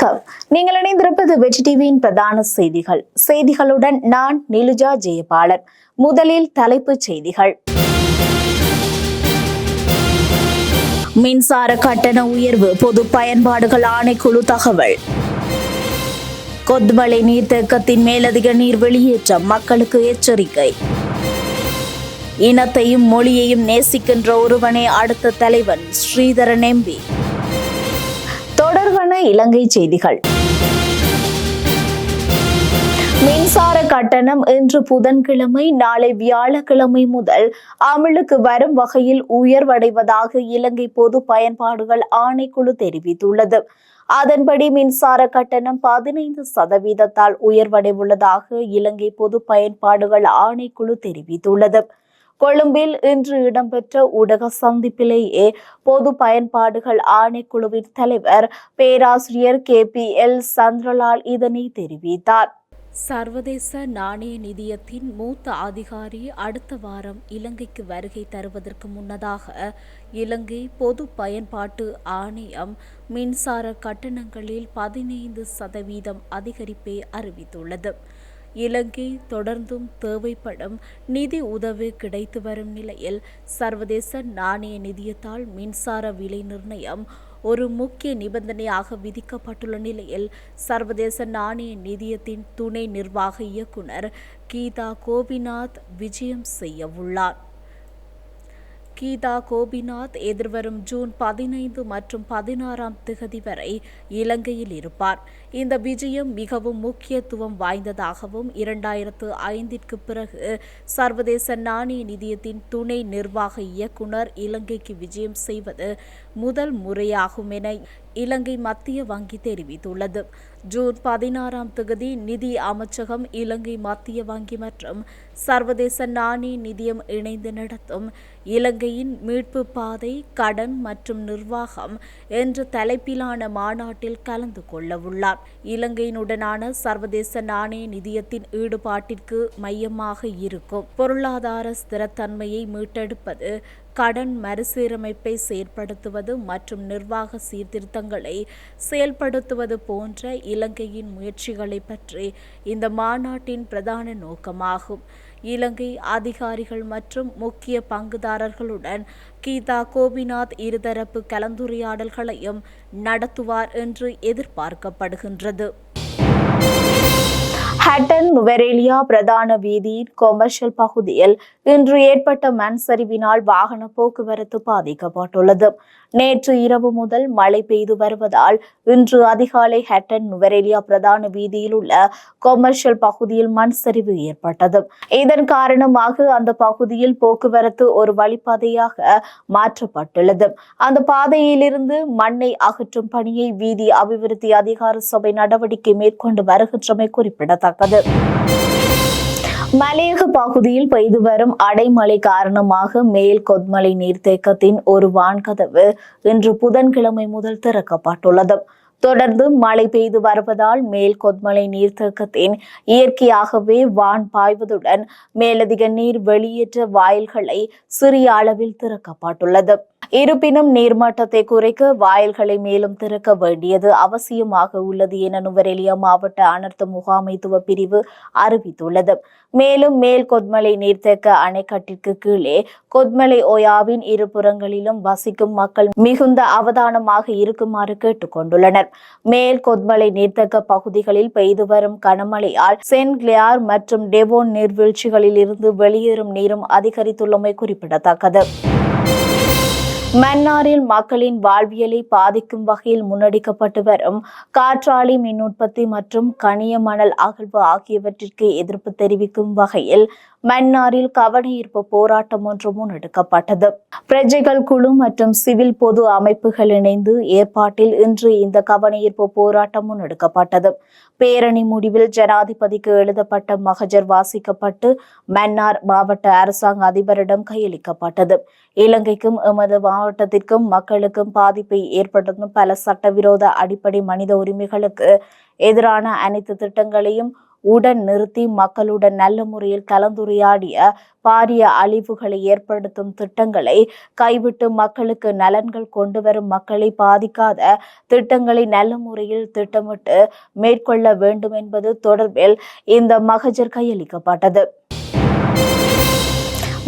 வணக்கம். நீங்கள் இணைந்திருப்பது வெற்றி டிவியின் பிரதான செய்திகள். செய்திகளுடன் நான் நிலுஜா ஜெயபாலன். முதலில் தலைப்புச் செய்திகள். மின்சார கட்டண உயர்வு பொது பயன்பாடுகள் ஆணைக்குழு தகவல். கொத்மலை நீர்த்தேக்கத்தின் மேலதிக நீர் வெளியேற்றம் மக்களுக்கு எச்சரிக்கை. இனத்தையும் மொழியையும் நேசிக்கின்ற ஒருவனே அடுத்த தலைவன் ஸ்ரீதரன் எம்பி. தொடர்வன இலங்கை செய்திகள். மின்சார கட்டணம் இன்று புதன்கிழமை நாளை வியாழக்கிழமை முதல் அமலுக்கு வரும் வகையில் உயர்வடைவதாக இலங்கை பொது பயன்பாடுகள் ஆணைக்குழு தெரிவித்துள்ளது. அதன்படி மின்சார கட்டணம் பதினைந்து சதவீதத்தால் உயர்வடைவுள்ளதாக இலங்கை பொது பயன்பாடுகள் ஆணைக்குழு தெரிவித்துள்ளது. கொழும்பில் இன்று இடம்பெற்ற ஊடக சந்திப்பிலேயே பொது பயன்பாடுகள் ஆணைக்குழுவின் தலைவர் பேராசிரியர் கே பி எல் சந்திரலால் இதனை தெரிவித்தார். சர்வதேச நாணய நிதியத்தின் மூத்த அதிகாரி அடுத்த வாரம் இலங்கைக்கு வருகை தருவதற்கு முன்னதாக இலங்கை பொது பயன்பாட்டு ஆணையம் மின்சார கட்டணங்களில் பதினைந்து சதவீதம் அதிகரிப்பை அறிவித்துள்ளது. இலங்கை தொடர்ந்தும் தேவைப்படும் நிதி உதவி கிடைத்து வரும் நிலையில் சர்வதேச நாணய நிதியத்தால் மின்சார விலை நிர்ணயம் ஒரு முக்கிய நிபந்தனையாக விதிக்கப்பட்டுள்ள நிலையில் சர்வதேச நாணய நிதியத்தின் துணை நிர்வாக இயக்குனர் கீதா கோபிநாத் விஜயம் செய்யவுள்ளார். கீதா கோபிநாத் எதிர்வரும் ஜூன் பதினைந்து மற்றும் பதினாறாம் திகதி வரை இலங்கையில் இருப்பார். இந்த விஜயம் மிகவும் முக்கியத்துவம் வாய்ந்ததாகவும் இரண்டாயிரத்து ஐந்திற்கு பிறகு சர்வதேச நாணய நிதியத்தின் துணை நிர்வாக இயக்குனர் இலங்கைக்கு விஜயம் செய்வது முதல் முறையாகும் என இலங்கை மத்திய வங்கி தெரிவித்துள்ளது. ஜூன் பதினாறாம் தேதி நிதி அமைச்சகம் இலங்கை மத்திய வங்கி மற்றும் சர்வதேச நாணய நிதியம் இணைந்து நடத்தும் இலங்கையின் மீட்பு பாதை கடன் மற்றும் நிர்வாகம் என்ற தலைப்பிலான மாநாட்டில் கலந்து கொள்ள உள்ளார் இலங்கையினுடனான சர்வதேச நாணய நிதியத்தின் ஈடுபாட்டிற்கு மையமாக இருக்கும். பொருளாதார ஸ்திரத்தன்மையை மீட்டெடுப்பது கடன் மறுசீரமைப்பை செயற்படுத்துவது மற்றும் நிர்வாக சீர்திருத்தங்களை செயல்படுத்துவது போன்ற இலங்கையின் முயற்சிகளை பற்றி இந்த மாநாட்டின் பிரதான நோக்கமாகும். இலங்கை அதிகாரிகள் மற்றும் முக்கிய பங்குதாரர்களுடன் கீதா கோபிநாத் இருதரப்பு கலந்துரையாடல்களையும் நடத்துவார் என்று எதிர்பார்க்கப்படுகின்றது. ஹட்டன் நுவரேலியா பிரதான வீதியின் கொமர்ஷியல் பகுதியில் இன்று ஏற்பட்ட மண் சரிவினால் வாகன போக்குவரத்து பாதிக்கப்பட்டுள்ளது. நேற்று இரவு முதல் மழை பெய்து வருவதால் இன்று அதிகாலை ஹட்டன் நுவரேலியா பிரதான வீதியில் உள்ள கொமர்ஷியல் பகுதியில் மண் சரிவு ஏற்பட்டது. இதன் காரணமாக அந்த பகுதியில் போக்குவரத்து ஒரு வழிப்பாதையாக மாற்றப்பட்டுள்ளது. அந்த பாதையிலிருந்து மண்ணை அகற்றும் பணியை வீதி அபிவிருத்தி அதிகார சபை நடவடிக்கை மேற்கொண்டு வருகின்றமை குறிப்பிடத்தக்கது. மலையக பகுதியில் பெய்து வரும் அடைமழை காரணமாக மேல் கொத்மலை நீர்த்தேக்கத்தின் ஒரு வான்கதவு இன்று புதன்கிழமை முதல் திறக்கப்பட்டுள்ளது. தொடர்ந்து மழை பெய்து வருவதால் மேல் கொத்மலை நீர்த்தேக்கத்தின் இயற்கையாகவே வான் பாய்வதுடன் மேலதிக நீர் வெளியேற்ற வாயில்களை சிறிய அளவில் திறக்கப்பட்டுள்ளது. இருப்பினும் நீர்மட்டத்தை குறைக்க வாயில்களை மேலும் திறக்க வேண்டியது அவசியமாக உள்ளது என நுவரெலியா மாவட்ட அனர்த்த முகாமைத்துவ பிரிவு அறிவித்துள்ளது. மேலும் மேல் கொத்மலை நீர்த்தேக்க அணைக்கட்டிற்கு கீழே கொத்மலை ஓயாவின் இருபுறங்களிலும் வசிக்கும் மக்கள் மிகுந்த அவதானமாக இருக்குமாறு கேட்டுக்கொண்டுள்ளனர் மேல் கொத்மலை நீர்த்தேக்க பகுதிகளில் பெய்து வரும் கனமழையால் சென்ட் கிளியார் மற்றும் டெவோன் நீர்வீழ்ச்சிகளில் இருந்து வெளியேறும் நீரும் அதிகரித்துள்ளமை குறிப்பிடத்தக்கது. மன்னாரில் மக்களின் வாழ்வியலை பாதிக்கும் வகையில் முன்னெடுக்கப்பட்டு வரும் காற்றாலை மின் உற்பத்தி மற்றும் கனிய மணல் அகழ்வு ஆகியவற்றிற்கு எதிர்ப்பு தெரிவிக்கும் வகையில் மன்னாரில் கவனஈர்ப்பு போராட்டம் ஒன்று முன்னெடுக்கப்பட்டது பிரஜைகள் குழு மற்றும் சிவில் பொது அமைப்புகள் இணைந்து ஏற்பாட்டில் இன்று இந்த கவனஈர்ப்பு போராட்டம் முன்னெடுக்கப்பட்டது பேரணி முடிவில் ஜனாதிபதிக்கு எழுதப்பட்ட மகஜர் வாசிக்கப்பட்டு மன்னார் மாவட்ட அரசாங்க அதிபரிடம் கையளிக்கப்பட்டது. இலங்கைக்கும் எமது மாவட்டத்திற்கும் மக்களுக்கும் பாதிப்பை ஏற்படுத்தும் பல சட்டவிரோத அடிப்படை மனித உரிமைகளுக்கு எதிரான அனைத்து திட்டங்களையும் உடன் நிறுத்தி மக்களுடன் நல்ல முறையில் கலந்துரையாடிய பாரிய அழிவுகளை ஏற்படுத்தும் திட்டங்களை கைவிட்டு மக்களுக்கு நலன்கள் கொண்டு வரும் மக்களை பாதிக்காத திட்டங்களை நல்ல முறையில் திட்டமிட்டு மேற்கொள்ள வேண்டும் என்பது தொடர்பில் இந்த மகஜர் கையளிக்கப்பட்டது.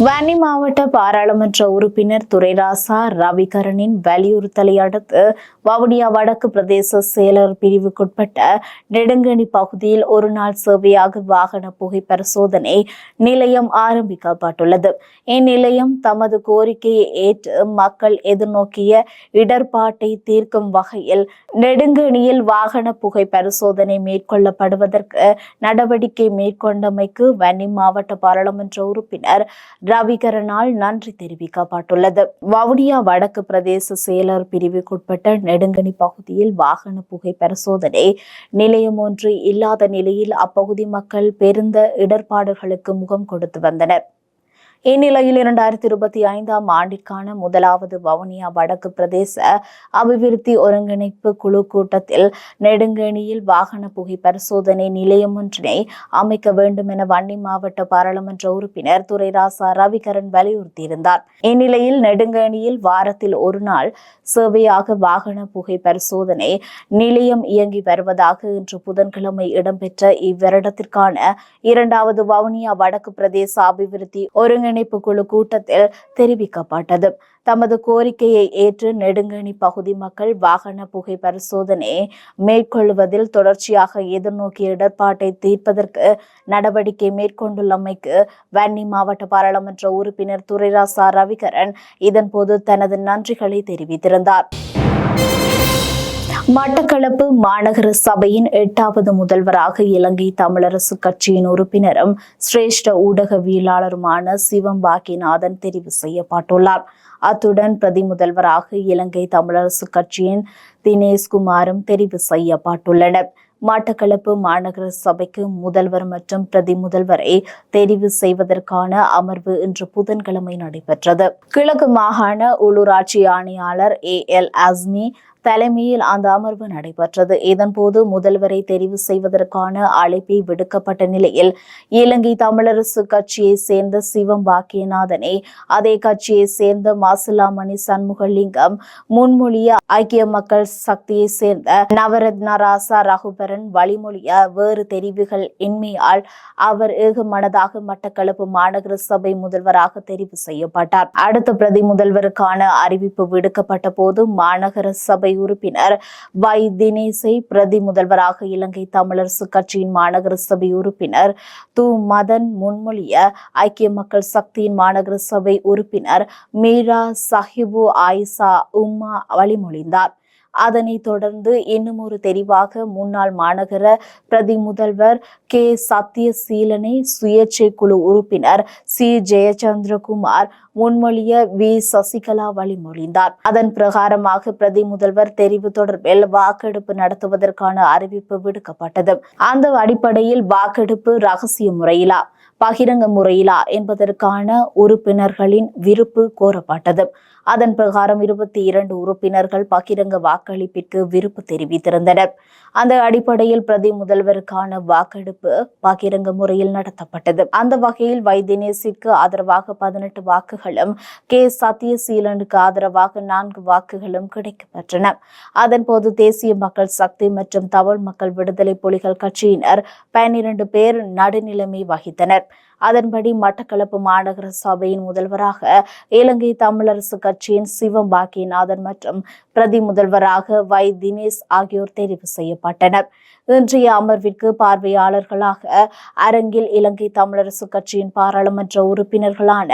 வன்னி மாவட்ட பாராளுமன்ற உறுப்பினர் துரைராசா ரவிகரனின் வலியுறுத்தலை அடுத்து வவுனியா வடக்கு பிரதேச செயலர் பிரிவுக்குட்பட்ட நெடுங்கணி பகுதியில் ஒரு நாள் சேவையாக வாகன புகை பரிசோதனை நிலையம் ஆரம்பிக்கப்பட்டுள்ளது. இந்நிலையம் தமது கோரிக்கையை ஏற்று மக்கள் எதிர்நோக்கிய இடர்பாட்டை தீர்க்கும் வகையில் நெடுங்கணியில் வாகன புகை பரிசோதனை மேற்கொள்ளப்படுவதற்கு நடவடிக்கை மேற்கொண்டமைக்கு வன்னி மாவட்ட பாராளுமன்ற உறுப்பினர் ரவிகரனால் நன்றி தெரிவிக்கப்பட்டுள்ளது. வவுனியா வடக்கு பிரதேச செயலர் பிரிவுக்குட்பட்ட நெடுங்கனி பகுதியில் வாகன புகை பரிசோதனை நிலையம் ஒன்று இல்லாத நிலையில் அப்பகுதி மக்கள் பெருந்த இடர்பாடுகளுக்கு முகம் கொடுத்து வந்தனர். இந்நிலையில் இரண்டாயிரத்தி இருபத்தி ஐந்தாம் ஆண்டிற்கான முதலாவது வவுனியா வடக்கு பிரதேச அபிவிருத்தி ஒருங்கிணைப்பு குழு கூட்டத்தில் நெடுங்கேணியில் வாகன புகை பரிசோதனை நிலையம் ஒன்றினை அமைக்க வேண்டும் என வன்னி மாவட்ட பாராளுமன்ற உறுப்பினர் துரைராசா ரவிகரன் வலியுறுத்தியிருந்தார். இந்நிலையில் நெடுங்கேணியில் வாரத்தில் ஒரு நாள் சேவையாக வாகன புகை பரிசோதனை நிலையம் இயங்கி வருவதாக இன்று புதன்கிழமை இடம்பெற்ற இவ்வருடத்திற்கான இரண்டாவது வவுனியா வடக்கு பிரதேச அபிவிருத்தி ஒருங்கிணைப்பு குழு கூட்டத்தில் தெரிவிக்கப்பட்டது. தமது கோரிக்கையை ஏற்று நெடுங்கணி பகுதி மக்கள் வாகன புகை பரிசோதனை மேற்கொள்வதில் தொடர்ச்சியாக எதிர்நோக்கிய இடர்பாட்டை தீர்ப்பதற்கு நடவடிக்கை மேற்கொண்டுள்ளமைக்கு வன்னி மாவட்ட பாராளுமன்ற உறுப்பினர் துரைராசா ரவிகரன் இதன்போது தனது நன்றிகளை தெரிவித்திருந்தார். மட்டக்களப்பு மாநகர சபையின் எட்டாவது முதல்வராக இலங்கை தமிழரசு கட்சியின் உறுப்பினரும் சிரேஷ்ட ஊடகவியலாளருமான சிவம் பாக்கிநாதன் தெரிவு செய்யப்பட்டுள்ளார். அத்துடன் பிரதி முதல்வராக இலங்கை தமிழரசு கட்சியின் தினேஷ்குமாரும் தெரிவு செய்யப்பட்டுள்ளனர். மட்டக்களப்பு மாநகர சபைக்கு முதல்வர் மற்றும் பிரதி முதல்வரை தெரிவு செய்வதற்கான அமர்வு இன்று புதன்கிழமை நடைபெற்றது. கிழக்கு மாகாண உள்ளூராட்சி ஆணையாளர் ஏ எல் அஸ்மி தலைமையில் அந்த அமர்வு நடைபெற்றது. இதன்போது முதல்வரை தெரிவு செய்வதற்கான அழைப்பை விடுக்கப்பட்ட நிலையில் இலங்கை தமிழரசு கட்சியை சேர்ந்த சிவம் பாக்கியநாதனை அதே கட்சியை சேர்ந்த மாசிலாமணி சண்முகலிங்கம் முன்மொழிய ஐக்கிய மக்கள் சக்தியை சேர்ந்த நவரத்ன ராசா ரகுபரன் வழிமொழிய வேறு தெரிவுகள் இன்மையால் அவர் ஏகமனதாக மட்டக்களப்பு மாநகர சபை முதல்வராக தெரிவு செய்யப்பட்டார். அடுத்த பிரதி முதல்வருக்கான அறிவிப்பு விடுக்கப்பட்ட போது மாநகர சபை உறுப்பினர் வை தினேசை பிரதி முதல்வராக இலங்கை தமிழரசு கட்சியின் மாநகர சபை உறுப்பினர் து மதன் முன்மொழிய ஐக்கிய மக்கள் சக்தியின் மாநகர சபை உறுப்பினர் மீரா சஹிபு ஆயிசா உம்மா வழிமொழிந்தார். அதனைத் தொடர்ந்து இன்னும் ஒரு தெரிவாக முன்னாள் மாநகர பிரதி முதல்வர் கே. சத்தியசீலனை சுயேட்சை குழு உறுப்பினர் சி. ஜெயச்சந்திரகுமார் முன்மொழிய வி. சசிகலா வழிமொழிந்தார். அதன் பிரகாரமாக பிரதி முதல்வர் தெரிவு தொடர்பில் வாக்கெடுப்பு நடத்துவதற்கான அறிவிப்பு விடுக்கப்பட்டது. அந்த அடிப்படையில் வாக்கெடுப்பு ரகசிய முறையிலா பகிரங்க முறையிலா என்பதற்கான உறுப்பினர்களின் விருப்பு கோரப்பட்டது. அதன் பிரகாரம் இருபத்தி இரண்டு உறுப்பினர்கள் பகிரங்க வாக்களிப்பிற்கு விருப்பு தெரிவித்திருந்தனர். அந்த அடிப்படையில் பிரதி முதல்வருக்கான வாக்கெடுப்பு பகிரங்க முறையில் நடத்தப்பட்டது. அந்த வகையில் வை ஆதரவாக பதினெட்டு வாக்குகளும் கே. சத்யசீலனுக்கு ஆதரவாக நான்கு வாக்குகளும் கிடைக்கப்பெற்றன. அதன்போது தேசிய மக்கள் சக்தி மற்றும் தமிழ் மக்கள் விடுதலை புலிகள் கட்சியினர் பன்னிரண்டு பேர் நடுநிலைமை வகித்தனர். அதன்படி மட்டக்களப்பு மாநகர சபையின் முதல்வராக இலங்கை தமிழரசு கட்சியின் சிவம் பாக்கியநாதன் மற்றும் பிரதி முதல்வராக வை தினேஷ் ஆகியோர் தெரிவு செய்யப்பட்டனர். இன்றைய அமர்விற்கு பார்வையாளர்களாக அரங்கில் இலங்கை தமிழரசு கட்சியின் பாராளுமன்ற உறுப்பினர்களான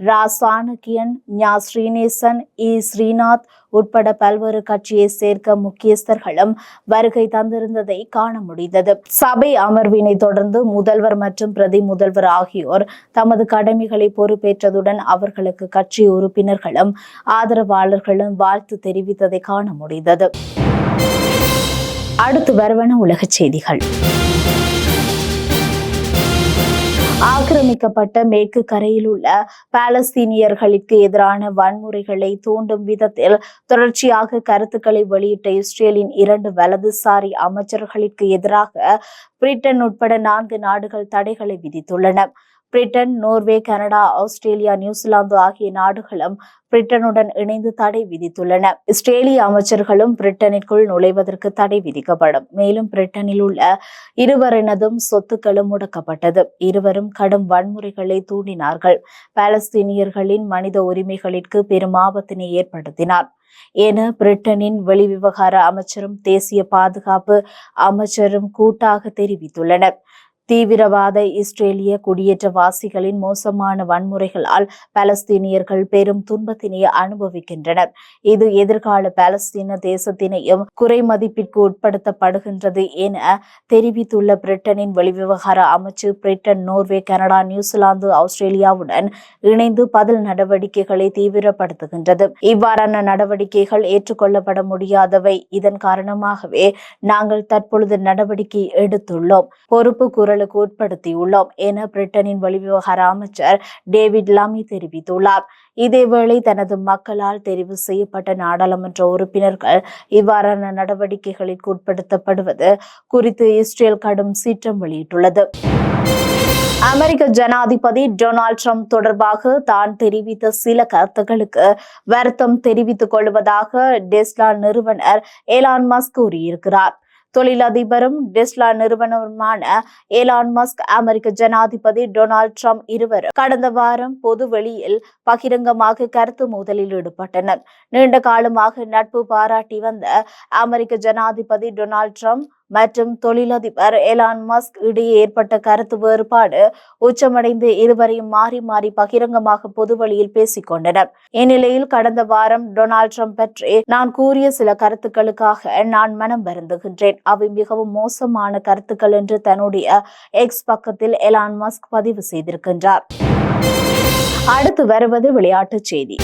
ரா. சாணக்கியன் ஞா. ஸ்ரீநேசன் இ. ஸ்ரீநாத் உட்பட பல்வேறு கட்சியை சேர்க்க முக்கியஸ்தர்களும் வருகை தந்திருந்ததை காண முடிந்தது. சபை அமர்வினை தொடர்ந்து முதல்வர் மற்றும் பிரதி முதல்வர் ஆகியோர் தமது கடமைகளை பொறுப்பேற்றதுடன் அவர்களுக்கு கட்சி உறுப்பினர்களும் ஆதரவாளர்களும் வாழ்த்து தெரிவித்ததை காண முடிந்தது. அடுத்து வருவன உலகச் செய்திகள். ஆக்கிரமிக்கப்பட்ட மேற்கு கரையில் உள்ள பாலஸ்தீனியர்களுக்கு எதிரான வன்முறைகளை தூண்டும் விதத்தில் தொடர்ச்சியாக கருத்துக்களை வெளியிட்ட இஸ்ரேலின் இரண்டு வலதுசாரி அமைச்சர்களுக்கு எதிராக பிரிட்டன் உட்பட நான்கு நாடுகள் தடைகளை விதித்துள்ளன. Britain Norway Canada Australia New Zealand ஆகிய நாடுகளும் பிரிட்டனுடன் இணைந்து தடை விதித்துள்ளன. இஸ்ரேலிய அமைச்சர்களும் பிரிட்டனிற்குள் நுழைவதற்கு தடை விதிக்கப்படும். மேலும் பிரிட்டனில் உள்ள இருவரினதும் சொத்துக்களும் முடக்கப்பட்டது. இருவரும் கடும் வன்முறைகளை தூண்டினார்கள். பாலஸ்தீனியர்களின் மனித உரிமைகளிற்கு பெரும் ஆபத்தினை ஏற்படுத்தினார். என பிரிட்டனின் வெளிவிவகார அமைச்சரும் தேசிய பாதுகாப்பு அமைச்சரும் கூட்டாக தெரிவித்துள்ளனர். தீவிரவாத இஸ்ரேலிய குடியேற்றவாசிகளின் மோசமான வன்முறைகளால் பலஸ்தீனியர்கள் பெரும் துன்பத்தினை அனுபவிக்கின்றனர். இது எதிர்கால பாலஸ்தீன தேசத்தினையும் குறைமதிப்பிற்கு உட்படுத்தப்படுகின்றது என தெரிவித்துள்ள பிரிட்டனின் வெளிவிவகார அமைச்சு Britain Norway Canada New Zealand ஆஸ்திரேலியாவுடன் இணைந்து பதில் நடவடிக்கைகளை தீவிரப்படுத்துகின்றது. இவ்வாறான நடவடிக்கைகள் ஏற்றுக்கொள்ளப்பட முடியாதவை. இதன் காரணமாகவே நாங்கள் தற்பொழுது நடவடிக்கை எடுத்துள்ளோம். பொறுப்பு குரல் சூழலுக்கு உட்படுத்தியுள்ளோம் என பிரிட்டனின் வெளிவிவகார அமைச்சர் டேவிட் லாமி தெரிவித்துள்ளார். இதேவேளை தனது மக்களால் தெரிவு செய்யப்பட்ட நாடாளுமன்ற உறுப்பினர்கள் இவ்வாறான நடவடிக்கைகளுக்கு உட்படுத்தப்படுவது குறித்து இஸ்ரேல் கடும் சீற்றம் வெளியிட்டுள்ளது. அமெரிக்க ஜனாதிபதி டொனால்ட் ட்ரம்ப் தொடர்பாக தான் தெரிவித்த சில கருத்துக்களுக்கு வருத்தம் தெரிவித்துக் கொள்வதாக டெஸ்லா நிறுவனர் ஏலான் மஸ்க் கூறியிருக்கிறார். தொழிலதிபரும் டெஸ்லா நிறுவனருமான ஏலான் மஸ்க் அமெரிக்க ஜனாதிபதி டொனால்ட் ட்ரம்ப் இருவரும் கடந்த வாரம் பொது வெளியில் பகிரங்கமாக கருத்து மோதலில் ஈடுபட்டனர். நீண்ட காலமாக நட்பு பாராட்டி வந்த அமெரிக்க ஜனாதிபதி டொனால்ட் ட்ரம்ப் மற்றும் தொழிலதிபர் எலான் மஸ்க் இடையே ஏற்பட்ட கருத்து வேறுபாடு உச்சமடைந்து இருவரையும் மாறி மாறி பகிரங்கமாக பொதுவழியில் பேசிக் கொண்டனர். இந்நிலையில் கடந்த வாரம் டொனால்ட் ட்ரம்ப் பற்றி நான் கூறிய சில கருத்துக்களுக்காக நான் மனம் வருந்துகின்றேன். அவை மிகவும் மோசமான கருத்துக்கள் என்று தன்னுடைய எக்ஸ் பக்கத்தில் எலான் மஸ்க் பதிவு செய்திருக்கின்றார். அடுத்து வருவது விளையாட்டுச் செய்தி.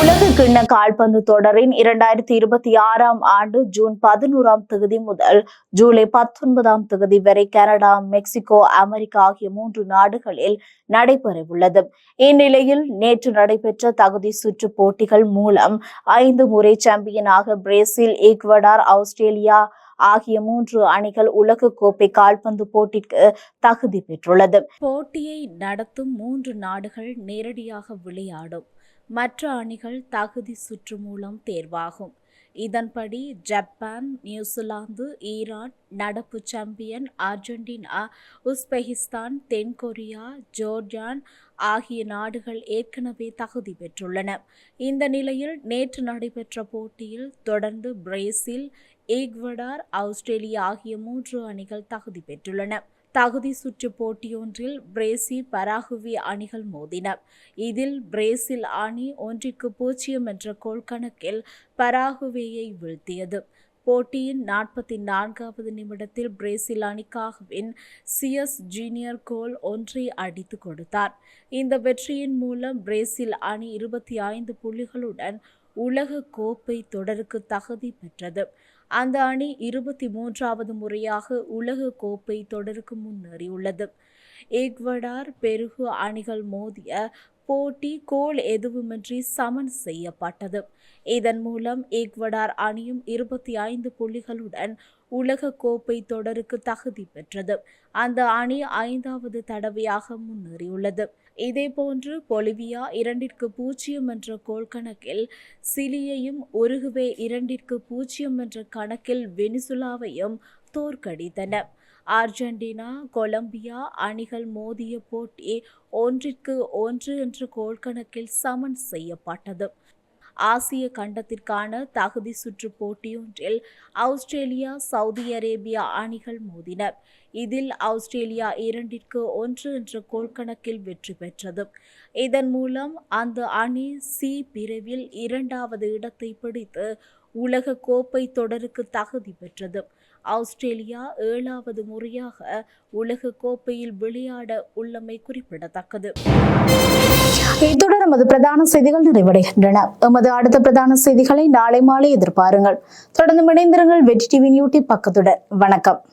உலக கிண்ண கால்பந்து தொடரின் இரண்டாயிரத்தி இருபத்தி ஆறாம் ஆண்டு ஜூன் பதினோராம் தேதி முதல் ஜூலை பத்தொன்பதாம் தேதி வரை கனடா மெக்சிகோ அமெரிக்கா ஆகிய மூன்று நாடுகளில் நடைபெறவுள்ளது. இந்நிலையில் நேற்று நடைபெற்ற தகுதி சுற்று போட்டிகள் மூலம் ஐந்து முறை சாம்பியனாக பிரேசில் ஈக்வடார் ஆஸ்திரேலியா ஆகிய மூன்று அணிகள் உலக கோப்பை கால்பந்து போட்டிக்கு தகுதி பெற்றுள்ளது. போட்டியை நடத்தும் மூன்று நாடுகள் நேரடியாக விளையாடும். மற்ற அணிகள் தகுதி சுற்று மூலம் தேர்வாகும். இதன்படி ஜப்பான் நியூசிலாந்து ஈரான் நடப்பு சாம்பியன் அர்ஜென்டினா உஸ்பெகிஸ்தான் தென்கொரியா ஜோர்டான் ஆகிய நாடுகள் ஏற்கனவே தகுதி பெற்றுள்ளன. இந்த நிலையில் நேற்று நடைபெற்ற போட்டியில் தொடர்ந்து பிரேசில் ஈக்வடார் ஆஸ்திரேலியா ஆகிய மூன்று அணிகள் தகுதி பெற்றுள்ளன. தகுதி சுற்று போட்டியொன்றில் பிரேசில் பராகுவி அணிகள் மோதின. இதில் பிரேசில் அணி ஒன்றிற்கு பூஜ்ஜியம் என்ற கோல் கணக்கில் பராகுவேயை வீழ்த்தியது. போட்டியின் நாற்பத்தி நான்காவது நிமிடத்தில் பிரேசில் அணிக்காகவின் சியஸ் ஜூனியர் கோல் ஒன்றை அடித்து கொடுத்தார். இந்த வெற்றியின் மூலம் பிரேசில் அணி இருபத்தி ஐந்து புள்ளிகளுடன் உலக கோப்பை தொடருக்கு தகுதி பெற்றது. அந்த அணி இருபத்தி மூன்றாவது முறையாக உலக கோப்பை தொடருக்கு முன்னேறியுள்ளது ஈக்வடார் பெருகு அணிகள் மோதிய போட்டி கோல் எதுவுமின்றி சமன் செய்யப்பட்டது. இதன் மூலம் ஈக்வடார் அணியும் இருபத்தி ஐந்து புள்ளிகளுடன் உலக கோப்பை தொடருக்கு தகுதி பெற்றது. அந்த அணி ஐந்தாவது தடவையாக முன்னேறியுள்ளது. இதேபோன்று பொலிவியா இரண்டிற்கு பூஜ்ஜியம் என்ற கோல் கணக்கில் சிலியையும் உருகுவே இரண்டிற்கு பூஜ்ஜியம் என்ற கணக்கில் வெனிசுலாவையும் தோற்கடித்தன. அர்ஜென்டினா கொலம்பியா அணிகள் மோதிய போட்டி ஒன்றிற்கு ஒன்று என்ற கோல் கணக்கில் சமன் செய்யப்பட்டது. ஆசிய கண்டத்திற்கான தகுதி சுற்று போட்டியொன்றில் ஆஸ்திரேலியா சவுதி அரேபியா அணிகள் மோதின. இதில் ஆஸ்திரேலியா இரண்டிற்கு ஒன்று என்ற கோல் கணக்கில் வெற்றி பெற்றது. இதன் மூலம் அந்த அணி சி பிரிவில் இரண்டாவது இடத்தை பிடித்து உலக கோப்பை தொடருக்கு தகுதி பெற்றது. ஆஸ்திரேலியா ஏழாவது முறையாக உலக கோப்பையில் விளையாட உள்ளமை குறிப்பிடத்தக்கது. இத்துடன் நமது பிரதான செய்திகள் நிறைவடைகின்றன. எமது அடுத்த பிரதான செய்திகளை நாளை மாலை எதிர்பாருங்கள். தொடர்ந்து இணைந்திருங்கள் வெற்றி டிவியின் யூடியூப் பக்கத்துடன். வணக்கம்.